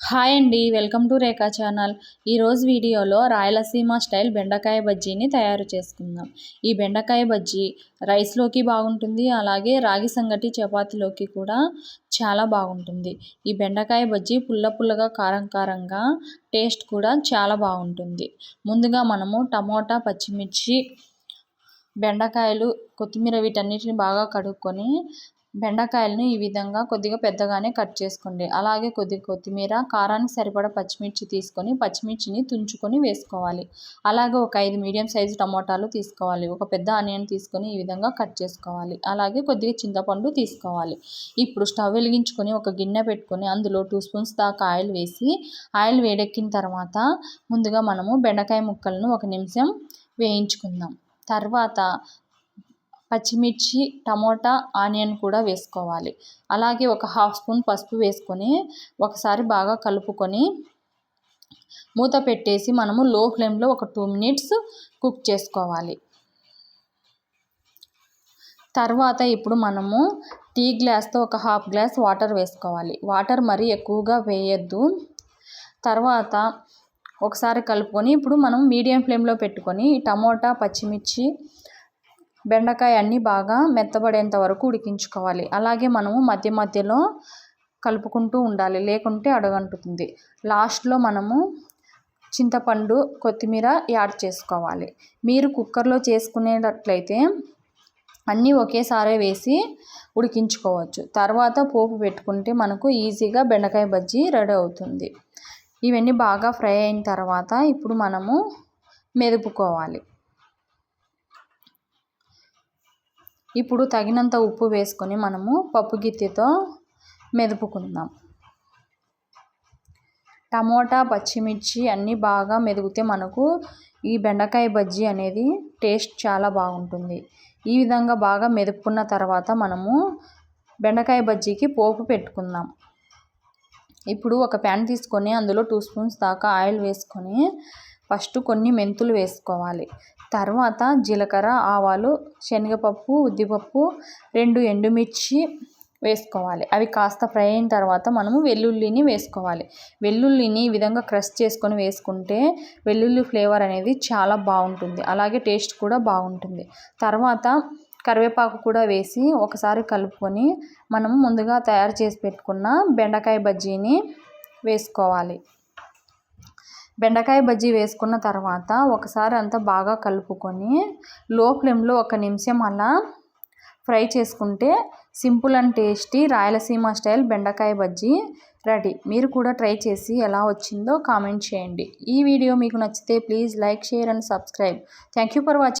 Hi అండి welcome to Rekha channel. ఈరోజు వీడియోలో రాయలసీమ స్టైల్ బెండకాయ బజ్జీని తయారు చేసుకుందాం. ఈ బెండకాయ బజ్జీ రైస్లోకి బాగుంటుంది అలాగే రాగి సంగటి చపాతీలోకి కూడా చాలా బాగుంటుంది. ఈ బెండకాయ బజ్జీ పుల్ల పుల్లగా కారం కారంగా టేస్ట్ కూడా చాలా బాగుంటుంది. ముందుగా మనము టమోటా పచ్చిమిర్చి బెండకాయలు కొత్తిమీర వీటన్నిటిని బాగా కడుక్కొని బెండకాయలను ఈ విధంగా కొద్దిగా పెద్దగానే కట్ చేసుకోండి. అలాగే కొద్దిగా కొత్తిమీర కారానికి సరిపడా పచ్చిమిర్చి తీసుకొని పచ్చిమిర్చిని తుంచుకొని వేసుకోవాలి. అలాగే ఒక ఐదు మీడియం సైజు టమోటాలు తీసుకోవాలి. ఒక పెద్ద ఆనియన్ తీసుకొని ఈ విధంగా కట్ చేసుకోవాలి. అలాగే కొద్దిగా చింతపండు తీసుకోవాలి. ఇప్పుడు స్టవ్ వెలిగించుకొని ఒక గిన్నె పెట్టుకొని అందులో టూ స్పూన్స్ దాకా ఆయిల్ వేసి ఆయిల్ వేడెక్కిన తర్వాత ముందుగా మనము బెండకాయ ముక్కలను ఒక నిమిషం వేయించుకుందాం. తర్వాత పచ్చిమిర్చి టమోటా ఆనియన్ కూడా వేసుకోవాలి. అలాగే ఒక హాఫ్ స్పూన్ పసుపు వేసుకొని ఒకసారి బాగా కలుపుకొని మూత పెట్టేసి మనము లో ఫ్లేమ్లో ఒక టూ మినిట్స్ కుక్ చేసుకోవాలి. తర్వాత ఇప్పుడు మనము టీ గ్లాస్తో ఒక హాఫ్ గ్లాస్ వాటర్ వేసుకోవాలి. వాటర్ మరీ ఎక్కువగా వేయద్దు. తర్వాత ఒకసారి కలుపుకొని ఇప్పుడు మనం మీడియం ఫ్లేమ్లో పెట్టుకొని టమోటా పచ్చిమిర్చి బెండకాయ అన్నీ బాగా మెత్తబడేంత వరకు ఉడికించుకోవాలి. అలాగే మనము మధ్య మధ్యలో కలుపుకుంటూ ఉండాలి లేకుంటే అడగంటుతుంది. లాస్ట్లో మనము చింతపండు కొత్తిమీర యాడ్ చేసుకోవాలి. మీరు కుక్కర్లో చేసుకునేటట్లయితే అన్నీ ఒకేసారి వేసి ఉడికించుకోవచ్చు. తర్వాత పోపు పెట్టుకుంటే మనకు ఈజీగా బెండకాయ బజ్జీ రెడీ అవుతుంది. ఇవన్నీ బాగా ఫ్రై అయిన తర్వాత ఇప్పుడు మనము మెదుపుకోవాలి. ఇప్పుడు తగినంత ఉప్పు వేసుకొని మనము పప్పు గిత్తెతో మెదుపుకుందాం. టమోటా పచ్చిమిర్చి అన్నీ బాగా మెదిగితే మనకు ఈ బెండకాయ బజ్జీ అనేది టేస్ట్ చాలా బాగుంటుంది. ఈ విధంగా బాగా మెదుపుకున్న తర్వాత మనము బెండకాయ బజ్జీకి పోపు పెట్టుకుందాం. ఇప్పుడు ఒక ప్యాన్ తీసుకొని అందులో టూ స్పూన్స్ దాకా ఆయిల్ వేసుకొని ఫస్ట్ కొన్ని మెంతులు వేసుకోవాలి. తర్వాత జీలకర్ర ఆవాలు శనగపప్పు ఉద్దిపప్పు రెండు ఎండుమిర్చి వేసుకోవాలి. అవి కాస్త ఫ్రై అయిన తర్వాత మనము వెల్లుల్లిని వేసుకోవాలి. వెల్లుల్లిని ఈ విధంగా క్రష్ చేసుకొని వేసుకుంటే వెల్లుల్లి ఫ్లేవర్ అనేది చాలా బాగుంటుంది. అలాగే టేస్ట్ కూడా బాగుంటుంది. తర్వాత కరివేపాకు కూడా వేసి ఒకసారి కలుపుకొని మనం ముందుగా తయారు చేసి పెట్టుకున్న బెండకాయ బజ్జీని వేసుకోవాలి. బెండకాయ బజ్జీ వేసుకున్న తర్వాత ఒకసారి అంతా బాగా కలుపుకొని లో ఫ్లేమ్లో ఒక నిమిషం అలా ఫ్రై చేసుకుంటే simple and tasty Rayalaseema style బెండకాయ బజ్జీ రెడీ. మీరు కూడా ట్రై చేసి ఎలా వచ్చిందో కామెంట్ చేయండి. ఈ వీడియో మీకు నచ్చితే please like share and subscribe. Thank you for watching.